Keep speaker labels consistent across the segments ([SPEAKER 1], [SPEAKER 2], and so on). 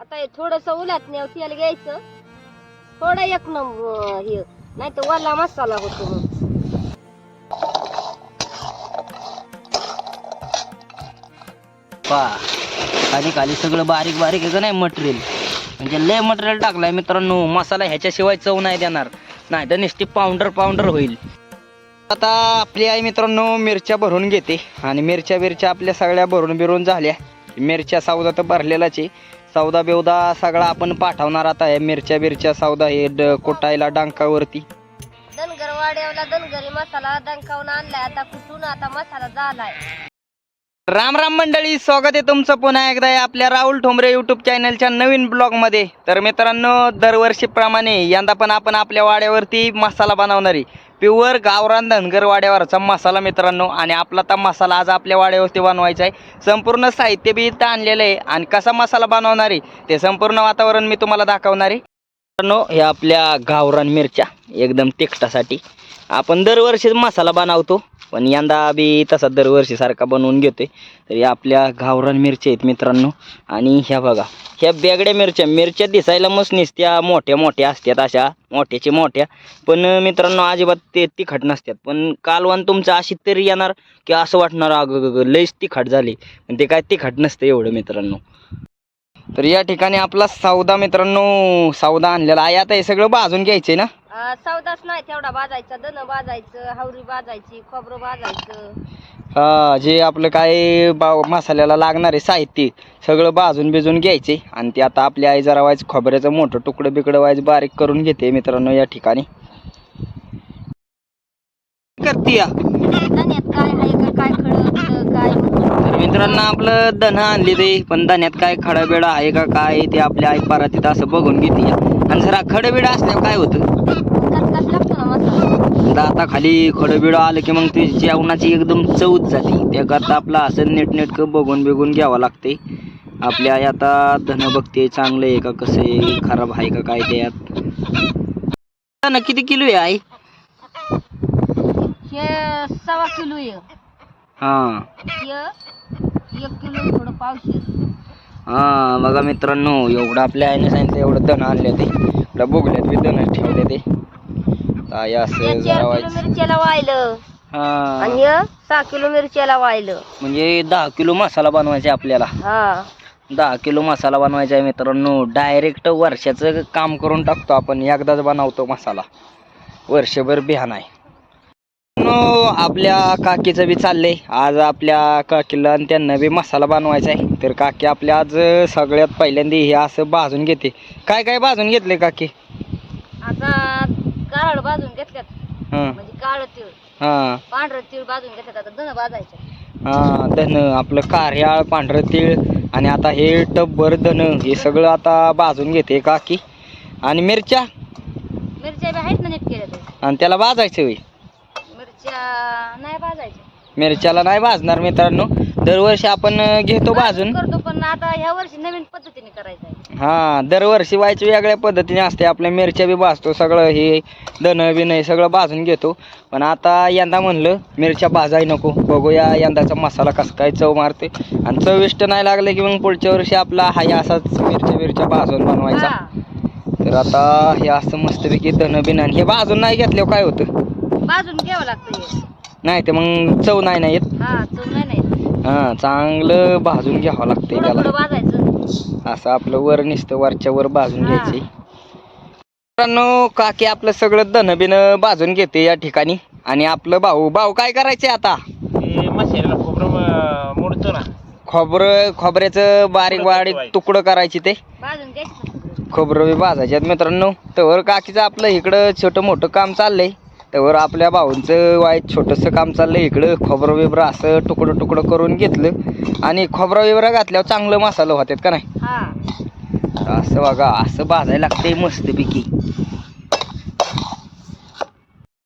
[SPEAKER 1] आता हे थोडस उलात नेव तेल घ्यायचं. थोडं एक नंबर हे. नाही तर वाला मसाला होतो मग.
[SPEAKER 2] पा. खाली खाली सगळं बारीक बारीक आहे का नाही मटेरियल? म्हणजे लय मटेरियल टाकलाय मित्रांनो. मसाला ह्याच्याशिवाय चव नाही देणार. नाही तर नुसती पावडर पावडर होईल. आता आपली आई मित्रांनो मिरच्या भरून घेते. आणि मिरच्या बिरच्या आपल्या सगळ्या भरून बिरून झाल्या. मिरच्या सौदा तर भरलेलाच आहे. सौदा बिवदा सगळा आपण पाठवणार आता. आहे मिरच्या बिरच्या सौदा हे ड कोटायला डांकावरती.
[SPEAKER 1] धनगर वाड्यावला धनगरी मसाला दणकावून आणलाय. आता कुठून आता मसाला झालाय?
[SPEAKER 2] राम राम मंडळी स्वागत आहे तुमचं पुन्हा एकदा या आपल्या राहुल ठोंबरे यूट्यूब चॅनलच्या नवीन ब्लॉगमध्ये तर मित्रांनो दरवर्षीप्रमाणे यंदा पण आपण आपल्या वाड्यावरती मसाला बनवणार आहे. प्युअर गावरान धनगर वाड्यावरचा मसाला मित्रांनो आणि आपला तर मसाला आज आपल्या वाड्यावरती बनवायचा आहे. संपूर्ण साहित्य बी इथं आणलेलं आहे. आणि कसा मसाला बनवणार आहे ते संपूर्ण वातावरण मी तुम्हाला दाखवणार आहे. मित्रांनो हे आपल्या गावरान मिरच्या एकदम तिखटासाठी. आपण दरवर्षीच मसाला बनवतो पण यंदा बी तसा दरवर्षी सारखा बनवून घेतोय. तर या आपल्या गावरान मिरच्या आहेत मित्रांनो. आणि ह्या बघा ह्या बेगड्या मिरच्या मिरच्या दिसायला मस्त त्या मोठ्या मोठ्या असतात अशा मोठ्याची मोठ्या. पण मित्रांनो अजिबात ते तिखट नसतात पण कालवण तुमचं अशी तरी येणार की असं वाटणार अगं लईच तिखट झाली. पण ते काय तिखट नसतं एवढं मित्रांनो. तर या ठिकाणी आपला सौदा मित्रांनो सौदा आणलेला. आहे आता हे सगळं भाजून आहे ना?
[SPEAKER 1] सौदाच नाही तेवढा भाजायचा दन भाजायचं हावरी भाजायची खोबरं भाजायचं
[SPEAKER 2] हा जे आपलं काय बा मसाल्याला लागणारे साहित्य सगळं भाजून बिजून घ्यायचे. आणि ते आता आपली आई जरा वाईज खोबऱ्याचं मोठं तुकडं बिकडं वाईज बारीक करून घेते मित्रांनो या ठिकाणी. करते
[SPEAKER 1] धन्यात काय आहे का? काय खडं काय?
[SPEAKER 2] तर मित्रांनो आपलं धन आणली ते पण धन्यात काय खडाबिडा आहे का काय ते आपल्या आई परातीत असं बघून घेते आणि जरा खडबिडा असल्यावर काय होतं?
[SPEAKER 1] मसाला
[SPEAKER 2] दाताखाली खडबिडं आलं की मग ते जेवणाची एकदम चवच जाते. त्याकरता आपलं असं नीटनेटकं बघून बिघून घ्यावं लागते आपल्या आता धन बघते चांगलं आहे का कसं आहे खराब आहे का काय त्यात? ना किती किलो आहे आई?
[SPEAKER 1] हे किलो आहे.
[SPEAKER 2] हां.
[SPEAKER 1] हे एक किलो थोडं पावशे.
[SPEAKER 2] हां बघा मित्रांनो एवढं आपल्या आईने सांगितलं एवढं धन आणले ते. बोगल्यात बी धन ठेवले ते. काय असं
[SPEAKER 1] हे
[SPEAKER 2] जरा
[SPEAKER 1] चार किलो
[SPEAKER 2] व्हायचं
[SPEAKER 1] मिरच्याला वाहिलं
[SPEAKER 2] हां.
[SPEAKER 1] आणि हे सहा किलो मिरच्याला वाहिलं
[SPEAKER 2] म्हणजे दहा किलो मसाला बनवायचा आहे आपल्याला.
[SPEAKER 1] हा.
[SPEAKER 2] दहा किलो मसाला बनवायचा आहे मित्रांनो. डायरेक्ट वर्षाचं काम करून टाकतो आपण. एकदाच बनवतो मसाला. वर्षभर बिहान आहे मित्रांनो, आपल्या काकीचं बी चाललंय. आज आपल्या काकीला आणि त्यांना बी मसाला बनवायचा आहे. तर काकी आपल्या आज सगळ्यात पहिल्यांदा हे असं भाजून घेते. काय काय भाजून घेतले काकी?
[SPEAKER 1] आता कारळ भाजून घेतल्यात.
[SPEAKER 2] हां.
[SPEAKER 1] म्हणजे काळ तीळ.
[SPEAKER 2] हां.
[SPEAKER 1] पांढरं तीळ भाजून घेतल्यात आता धन भाजायचं
[SPEAKER 2] हां धन आपलं कार्याळ पांढरं तीळ आणि आता हे टब्बर धन हे सगळं आता भाजून घेते काकी. आणि मिरच्या?
[SPEAKER 1] मिरच्या बी आहेत ना नीट केल्या
[SPEAKER 2] आणि त्याला भाजायचं होई
[SPEAKER 1] मिरच्या नाही भाजायच्या.
[SPEAKER 2] मिरच्याला नाही भाजणार मित्रांनो. दरवर्षी आपण अं, घेतो भाजून.
[SPEAKER 1] करतो पण आता ह्या वर्षी नवीन पद्धतीने करायचं आहे.
[SPEAKER 2] हा दरवर्षी व्हायची वेगळ्या पद्धतीने असते. आपल्या मिरच्या बी भाजतो सगळं हे दन बिन हे सगळं भाजून घेतो. पण आता यंदा म्हणलं मिरच्या भाजाय नको. बघूया यंदाचा मसाला कसा काय चव मारते आणि चविष्ट नाही लागलं की मग पुढच्या वर्षी आपला हाय असाच मिरच्या मिरच्या भाजून बनवायचा. तर आता हे असं मस्तपैकी धन बिन आणि हे भाजून नाही घेतल्यावर काय होतं?
[SPEAKER 1] भाजून घ्यावं लागतं
[SPEAKER 2] नाही ते मग चव नाही ना येत?
[SPEAKER 1] हा चव नाही
[SPEAKER 2] हा चांगलं भाजून घ्यावं लागतंय त्याला. असं आपलं वर नुसतं वरच्या वर भाजून. घ्यायचे. मित्रांनो काकी आपलं सगळं धन बिन भाजून घेते या ठिकाणी. आणि आपलं भाऊ भाऊ काय करायचे आता?
[SPEAKER 3] मसाल्याला खोबरं मोडतो ना.
[SPEAKER 2] खोबरं खोबऱ्याचं बारीक बारीक तुकडं करायची ते.
[SPEAKER 1] भाजून घ्यायचं. ना.
[SPEAKER 2] खोबरं बी भाजायच्यात मित्रांनो. तर काकीचं आपलं इकडं छोटं मोठं काम चाललंय. तर आपल्या भाऊंचं वाईट छोटंसं काम चाललंय इकडं. खोबरं बिबरं असं तुकडं तुकडं करून घेतलं. आणि खोबरं बिबरं घातल्यावर चांगलं मसाला होतात का नाही?
[SPEAKER 1] हा.
[SPEAKER 2] असं बघा असं भाजायला लागतंय मस्तपैकी.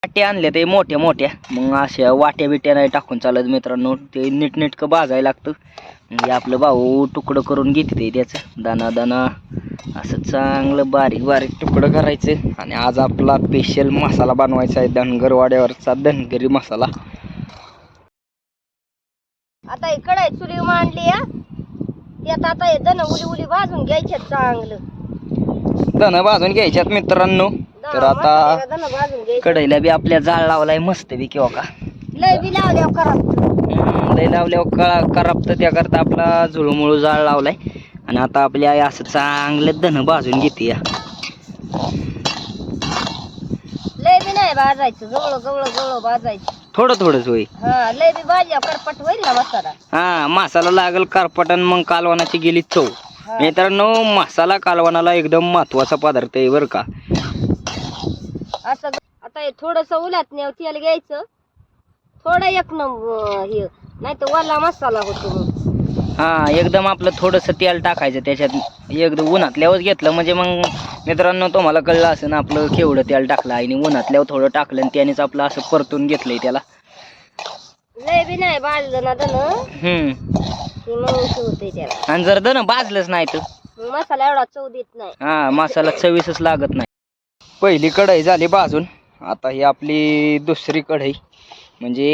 [SPEAKER 2] वाट्या आणल्या ते मोठ्या मोठ्या. मग अशा वाट्या बिट्या नाही टाकून चालत मित्रांनो. ते नीटनेटकं भाजायला लागतं. म्हणजे आपलं भाऊ तुकडं करून घेते ते त्याचं. दाना दाना. असं चांगलं बारीक बारीक तुकडं करायचं. आणि आज आपला स्पेशल मसाला बनवायचा आहे धनगर वाड्यावरचा धनगरी मसाला.
[SPEAKER 1] आता इकडे चुली मांडली हा. त्यात आता हे जण उली उली भाजून घ्यायचे चांगलं.
[SPEAKER 2] धन भाजून घ्यायच्यात मित्रांनो. तर आता कढईला बी आपल्या जाळ लावलाय मस्त बी किंवा का.
[SPEAKER 1] लय बी लावल्यावर करा
[SPEAKER 2] हम्म, लय लावल्यावर कळा करापत त्याकरता आपला झुळूमुळू जाळ लावलाय. आणि आता आपली आई असं चांगलं धन भाजून घेते या.
[SPEAKER 1] लय बी नाही भाजायचं जवळ जवळ जवळ भाजायचं.
[SPEAKER 2] थोडं थोडंच होई
[SPEAKER 1] हा लय बी भाजी करपट होईल ना मसाला.
[SPEAKER 2] हा मसाला लागल करपटन मग कालवणाची गेली चव. मित्रांनो मसाला कालवणाला एकदम महत्त्वाचा पदार्थ आहे बरं का.
[SPEAKER 1] असं आता हे थोडस उलात नेव तेल घ्यायचं. थोडं एक नंबर हे नाही तर वल्ला मसाला होतो मग.
[SPEAKER 2] हा एकदम आपलं थोडंसं तेल टाकायचं त्याच्यात. एकदम उन्हातल्यावर घेतलं म्हणजे मग मित्रांनो तुम्हाला कळलं असं ना आपलं केवढं तेल टाकलं आणि उन्हातल्यावर थोडं टाकलं आणि त्यानेच आपलं असं परतून घेतलंय त्याला.
[SPEAKER 1] लय बी नाही भाजलं ना दन
[SPEAKER 2] हम्म.
[SPEAKER 1] की मग होतंय त्याला.
[SPEAKER 2] आणि जर दन भाजलंच नाही तर?
[SPEAKER 1] मग मसाला एवढा चव देत नाही.
[SPEAKER 2] हा मसाला चवीसच लागत नाही. पहिली कढई झाली भाजून. आता ही आपली दुसरी कढई. म्हणजे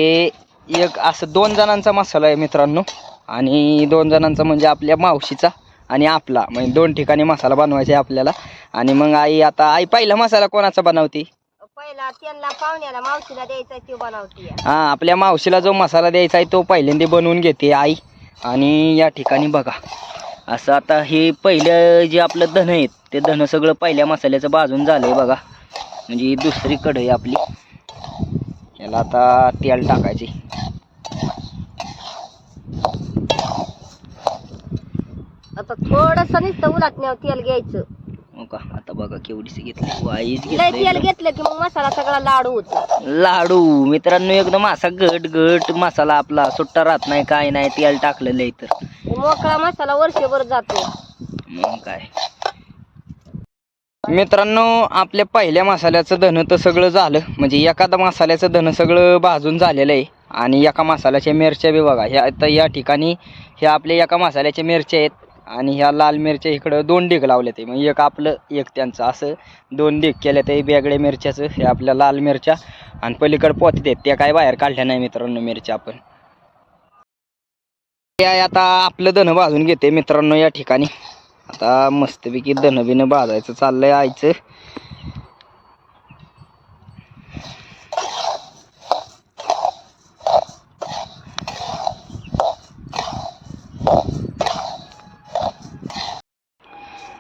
[SPEAKER 2] एक असं दोन जणांचा मसाला आहे मित्रांनो. आणि दोन जणांचा म्हणजे आपल्या मावशीचा आणि आपला. म्हणजे दोन ठिकाणी मसाला बनवायचा आहे आपल्याला. आणि मग आई आता आई पहिला मसाला कोणाचा बनवते?
[SPEAKER 1] पहिला त्यांना पाहुण्याला मावशीला द्यायचा तो बनवते.
[SPEAKER 2] हा आपल्या मावशीला जो मसाला द्यायचा आहे तो पहिल्यांदा बनवून घेते आई. आणि या ठिकाणी बघा. असं आता हे पहिलं जे आपलं धन आहेत ते धन सगळं पहिल्या मसाल्याचं भाजून झालंय बघा. म्हणजे दुसरी कढई आपली. याला आता तेल टाकायचे.
[SPEAKER 1] आता थोडस नुसतं नेव तेल घ्यायचं.
[SPEAKER 2] हो का? आता बघा केवढीशी घेतली. वाईच
[SPEAKER 1] लय तेल
[SPEAKER 2] घेतली
[SPEAKER 1] घेतलं की मग मसाला सगळा लाडू होतो.
[SPEAKER 2] लाडू. मित्रांनो एकदम असा घट घट मसाला आपला. सुट्टा राहत नाही काय नाही. तेल टाकलेलं आहे तर.
[SPEAKER 1] मोकळा मसाला वर्षभर जातो.
[SPEAKER 2] मग काय? मित्रांनो आपल्या पहिल्या मसाल्याचं धन तर सगळं झालं. म्हणजे एखादा मसाल्याचं धन सगळं भाजून झालेलं आहे. आणि एका मसाल्याच्या मिरच्या बी बघा ह्या आता या ठिकाणी ह्या आपल्या एका मसाल्याच्या मिरच्या आहेत. आणि ह्या लाल मिरच्या इकडं दोन ढीग लावले ते म्हणजे एक आपलं एक त्यांचं. असं दोन डिग केले ते वेगळ्या मिरच्याचं. हे आपल्या लाल मिरच्या आणि पलीकडं पोतीत आहेत. त्या काय बाहेर काढल्या नाही मित्रांनो मिरच्या आपण. या आता आपलं धन भाजून घेते मित्रांनो या ठिकाणी. आता मस्तपैकी धन बिन भाजायचं चाललंय आईचं.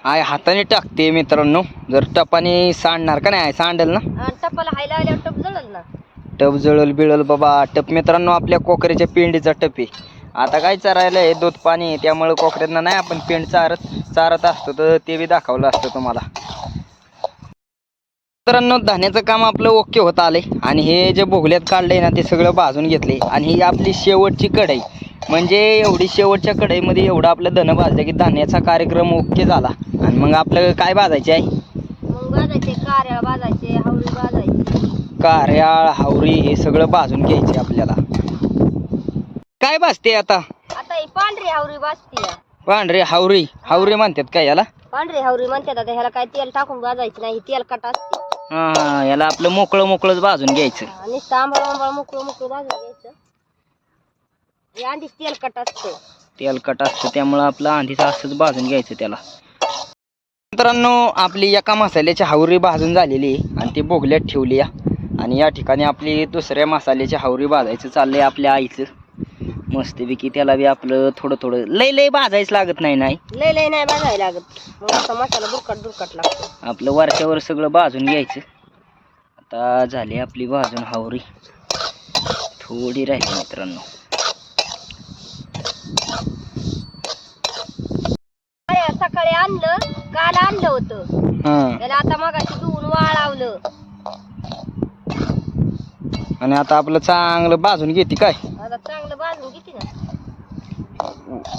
[SPEAKER 2] आय हाताने टाकते मित्रांनो. जर टपाने सांडणार का नाही आय सांडेल ना?
[SPEAKER 1] आणि टपाला हाय लावल्यावर टप जळल ना.
[SPEAKER 2] टप जळल बिळल बाबा. टप मित्रांनो आपल्या कोकऱ्याच्या पेंडीचा टप आहे. आता काय चरायला आहे? दूध पाणी त्यामुळे कोकऱ्यांना नाही आपण पेंड चारत चारत असतो तर ते बी दाखवलं असतं तुम्हाला. मित्रांनो धान्याचं काम आपलं ओके होत आलंय. आणि हे जे भोगल्यात काढलंय ना ते सगळं भाजून घेतले आणि ही आपली शेवटची कढई. म्हणजे एवढी शेवटच्या कढईमध्ये एवढं आपलं धन भाजलं की धान्याचा कार्यक्रम ओके झाला. आणि मग आपलं काय भाजायचे आहे?
[SPEAKER 1] मग भाजायचे कार्या भाजायचे हावरी भाजायचे.
[SPEAKER 2] कार्याळ हावरी हे सगळं भाजून घ्यायचे आपल्याला. काय भाजते आता?
[SPEAKER 1] आता ही पांढरी हावरी भाजती या
[SPEAKER 2] पांढरे हावरी. हावरी म्हणतात काय याला?
[SPEAKER 1] पांढरी हावरी म्हणतात आता ह्याला काय तेल टाकून भाजायचं नाही तेल कट असते.
[SPEAKER 2] हा याला आपलं मोकळं मोकळंच भाजून घ्यायचं.
[SPEAKER 1] आणि तांबळ आंबळ मोकळं मोकळं भाजून घ्यायचं. हे आधीच तेल कट असतं.
[SPEAKER 2] तेलकट असतं त्यामुळं आपलं आधीच असंच भाजून घ्यायचं त्याला. मित्रांनो आपली एका मसाल्याची हावरी भाजून झालेली आहे आणि ती बोगल्यात ठेवली आहे. आणि या ठिकाणी आपली दुसऱ्या मसाल्याची हावरी भाजायचं चाललंय आपल्या आईचं. मस्तपैकी त्याला बी आपलं थोडं थोडं. लय लय भाजायचं लागत नाही नाही.
[SPEAKER 1] लय लय नाही भाजायला लागत. मग असा मसाला दुरकट दुरकट लागतो.
[SPEAKER 2] आपलं वरच्यावर सगळं भाजून घ्यायचं. आता झाली आपली भाजून हावरी. थोडी राहिली मित्रांनो.
[SPEAKER 1] अरे सकाळी आणलं काल आणलं होतं.
[SPEAKER 2] हां.
[SPEAKER 1] त्याला आता मगाशी धुवून वाळवलं.
[SPEAKER 2] आणि आता आपलं चांगलं भाजून घेते काय
[SPEAKER 1] आता चांगलं भाजून किती ना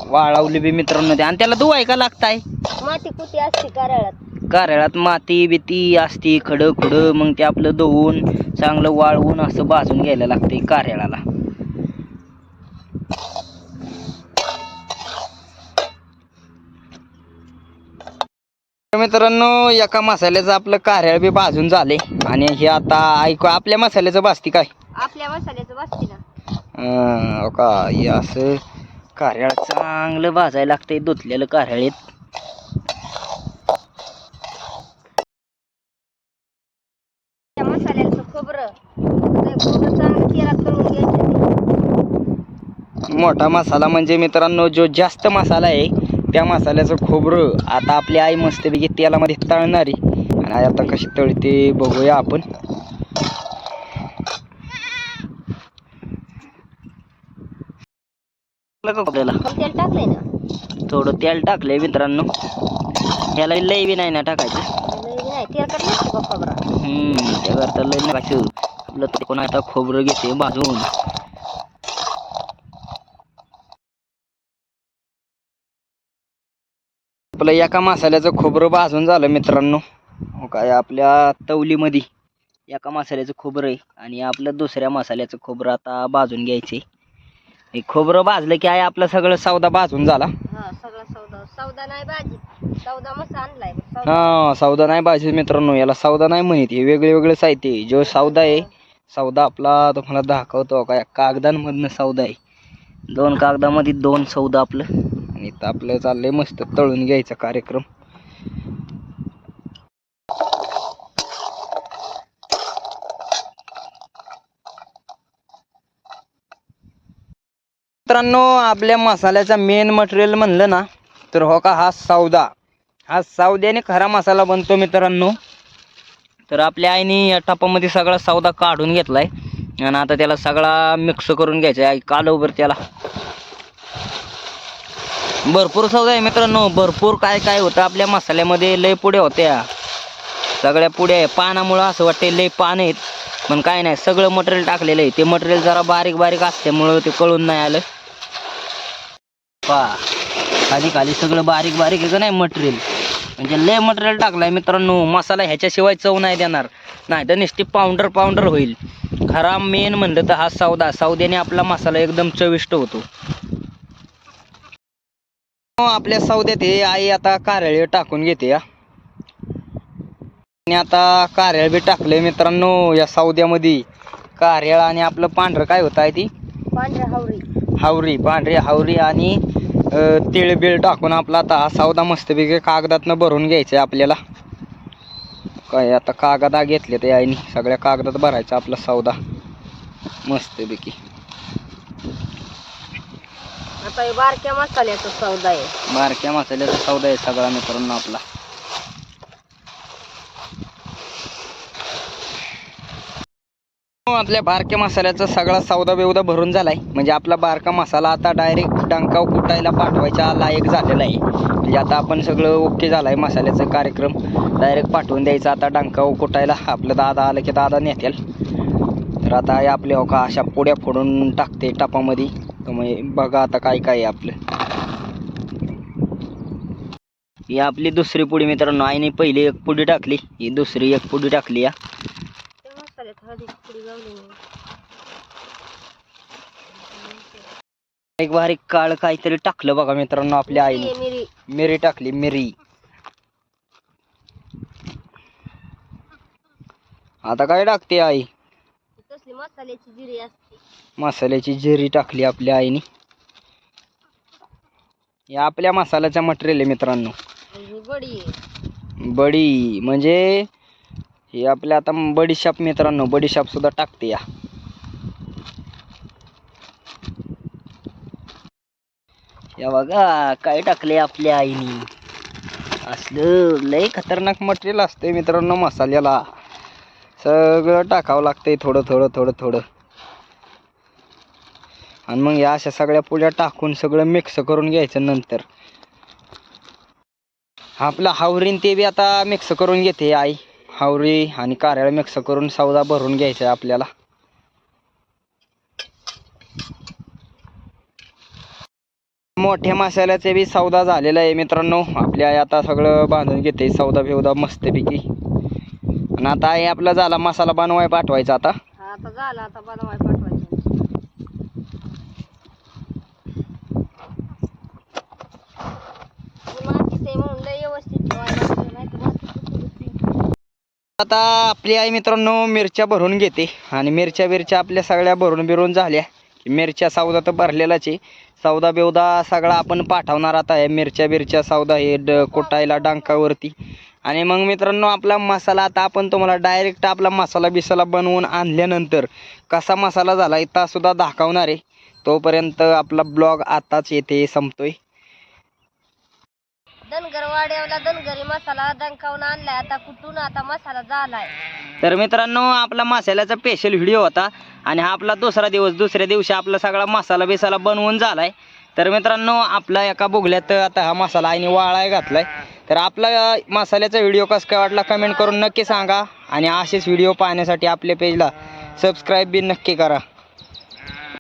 [SPEAKER 2] वाळवली बी मित्रांनो ते. आणि त्याला धुवाय का लागताय?
[SPEAKER 1] माती कुती असते कराळात?
[SPEAKER 2] कार्याळात माती बिती असती खडं खुडं मग ते आपलं धुवून चांगलं वाळवून असं भाजून घ्यायला लागतंय कार्याळाला तर मित्रांनो एका मसाल्याचं आपलं कार्याळ बी भाजून झाले आणि हे आता ऐकू आपल्या मसाल्याचं भाजती काय?
[SPEAKER 1] आपल्या मसाल्याचं भाजते ना.
[SPEAKER 2] अं, हो का? हे असं कार्याळ चांगलं भाजायला लागतंय धुतलेलं कार्याळीत मोठा मसाला म्हणजे मित्रांनो जो जास्त मसाला आहे त्या मसाल्याचं खोबरं आता आपली आई मस्तपैकी तेलामध्ये तळणारी. आणि आता कशी तळते बघूया आपण. आपल्याला
[SPEAKER 1] पण तेल टाकलंय ना.
[SPEAKER 2] थोडं तेल टाकलंय मित्रांनो. याला लई बी नाही ना टाकायचं.
[SPEAKER 1] नाही तेल कट नसतो का खोबरा.
[SPEAKER 2] हम्म त्याकरता लई नाही टाकायचं आपलं ते कोण आता खोबरं घेते भाजून. आपलं एका मसाल्याचं खोबरं भाजून झालं मित्रांनो. हो काय आपल्या तवलीमध्ये. एका मसाल्याचं खोबरं आहे आणि आपलं दुसऱ्या मसाल्याचं खोबरं आता भाजून घ्यायचे हे खोबरं भाजलं की आहे आपलं सगळं सौदा भाजून झाला.
[SPEAKER 1] हा सगळा सौदा. सौदा नाही भाजी सौदा मस्त आणलाय सौदा.
[SPEAKER 2] हा सौदा नाही भाजी मित्रांनो. याला सौदा नाही म्हणत हे वेगळे वेगळे साहित्य आहे. जो सौदा आहे सौदा आपला तुम्हाला दाखवतो काय कागदांमधनं सौदा आहे. दोन कागदामध्ये दोन सौदा आपलं. आणि इथं आपलं चाललंय मस्त तळून घ्यायचा कार्यक्रम. मित्रांनो आपल्या मसाल्याचा मेन मटेरियल म्हणलं ना तर हो का हा सौदा. हा सौद्याने खरा मसाला बनतो मित्रांनो. तर आपल्या आईने या टपामध्ये सगळा सौदा काढून घेतलाय. आणि आता त्याला सगळा मिक्स करून घ्यायचा आहे. कालवर त्याला. भरपूर सौदा आहे मित्रांनो. भरपूर काय काय होतं आपल्या मसाल्यामध्ये लय पुढे होत्या. सगळ्या पुढे आहे. पानामुळं असं वाटते लय पान आहेत. पण काय नाही सगळं मटेरियल टाकलेलं आहे. ते मटेरियल जरा बारीक बारीक असल्यामुळं ते कळून नाही आलं. पा. खाली खाली सगळं बारीक बारीक आहे का नाही मटेरियल म्हणजे लय मटेरियल टाकलंय मित्रांनो. मसाला ह्याच्याशिवाय चव नाही देणार. नाही तर नुसती पावडर पावडर होईल. खरा मेन म्हणलं तर हा सौदा. सौद्याने आपला मसाला एकदम चविष्ट होतो. आपल्या सौद्यात हे आई आता कारळे टाकून घेते या आणि आता कारळ बी टाकलंय मित्रांनो या सौद्यामध्ये. कारळ आणि आपलं पांढरं काय होतं आहे ती?
[SPEAKER 1] हावरी.
[SPEAKER 2] हावरी पांढरी हावरी आणि तीळ बिळ टाकून आपला आता सौदा मस्तपैकी कागदातनं भरून घ्यायचं आहे आपल्याला. काय आता कागदा घेतले ते आईने. सगळ्या कागदात भरायचा आपला सौदा मस्तपैकी.
[SPEAKER 1] आता हे बारक्या मसाल्याचा सौदा आहे.
[SPEAKER 2] बारक्या मसाल्याचा सौदा आहे सगळा मित्रांनो आपला. आपल्या बारक्या मसाल्याचा सगळा सौदा बेवदा भरून झालाय. म्हणजे आपला बारका मसाला आता डायरेक्ट डंकाव कुटायला पाठवायचा लायक झालेला आहे. म्हणजे आता आपण सगळं ओके आहे मसाल्याचा कार्यक्रम. डायरेक्ट पाठवून द्यायचा आता डंकाव कुटायला. आपलं दादा आलं की दादा नेतील तर आता आपले हो का अशा पुड्या फोडून टाकते टापामध्ये. तर मग बघा आता काय काय आहे आपलं. ही आपली दुसरी पुडी मित्रांनो. आईने पहिली एक पुडी टाकली. ही दुसरी एक पुडी टाकली या
[SPEAKER 1] त्या मसाल्यात हळदीची पुडी गावली नाही
[SPEAKER 2] एक बारीक काळ काहीतरी टाकलं बघा मित्रांनो आपल्या आईने.
[SPEAKER 1] मिरी
[SPEAKER 2] टाकली मिरी. आता काय टाकते आई?
[SPEAKER 1] मसाल्याची जिरी असते.
[SPEAKER 2] मसाल्याची जिरी टाकली आपल्या आईने. हे आपल्या मसाल्याचं मटेरियल आहे मित्रांनो.
[SPEAKER 1] बडी
[SPEAKER 2] बडी म्हणजे हे आपल्या आता बडीशाप मित्रांनो बडीशाप सुद्धा टाकते या. या बघा काय टाकले आपल्या आईने? असलं लय खतरनाक मटेरियल असते मित्रांनो मसाल्याला. सगळं टाकावं लागतंय थोडं थोडं थोडं थोडं. आणि मग या अशा सगळ्या पुड्या टाकून सगळं मिक्स करून घ्यायचं नंतर. आपलं हावरीन ते बी आता मिक्स करून घेते आई. हावरी आणि कारळ मिक्स करून सौदा भरून घ्यायचा आहे आपल्याला. मोठ्या मसाल्याचे बी सौदा झालेला आहे मित्रांनो. आपल्या आता सगळं बांधून घेते सौदा बिवदा मस्तपैकी. आणि आता हे आपला झाला मसाला बनवाय पाठवायचा आता.
[SPEAKER 1] आता झाला आता बनवाय पाठवायचं ही मातीच आहे म्हणून लय व्यवस्थित ठेवायला लागतं नाही तर मातीचं थोडंसं-
[SPEAKER 2] आता आपली आई मित्रांनो मिरच्या भरून घेते. आणि मिरच्या बिरच्या आपल्या सगळ्या भरून बिरून झाल्या. मिरच्या सौदा तर भरलेलाच आहे. सौदा बिवदा सगळा आपण पाठवणार आता आहे मिरच्या बिरच्या सौदा हे ड कुटायला डांकावरती. आणि मग मित्रांनो आपला मसाला आता आपण तुम्हाला डायरेक्ट आपला मसाला बिसाला बनवून आणल्यानंतर कसा मसाला झाला इथं सुद्धा दाखवणार आहे. तोपर्यंत आपला ब्लॉग आताच येथे संपतोय.
[SPEAKER 1] मसाला दणकावून आणलाय. आता कुठून आता मसाला झालाय?
[SPEAKER 2] तर मित्रांनो आपला मसाल्याचा स्पेशल व्हिडिओ होता. आणि हा आपला दुसरा दिवस दुसऱ्या दिवशी आपला सगळा मसाला बिसाला बनवून झालाय. तर मित्रांनो आपला एका बुगल्यात आता हा मसाला आईने वाळाय घातलाय. तर आपला मसाल्याचा व्हिडिओ कसं काय वाटला कमेंट करून नक्की सांगा. आणि असेच व्हिडिओ पाहण्यासाठी आपल्या पेजला सबस्क्राईब बी नक्की करा.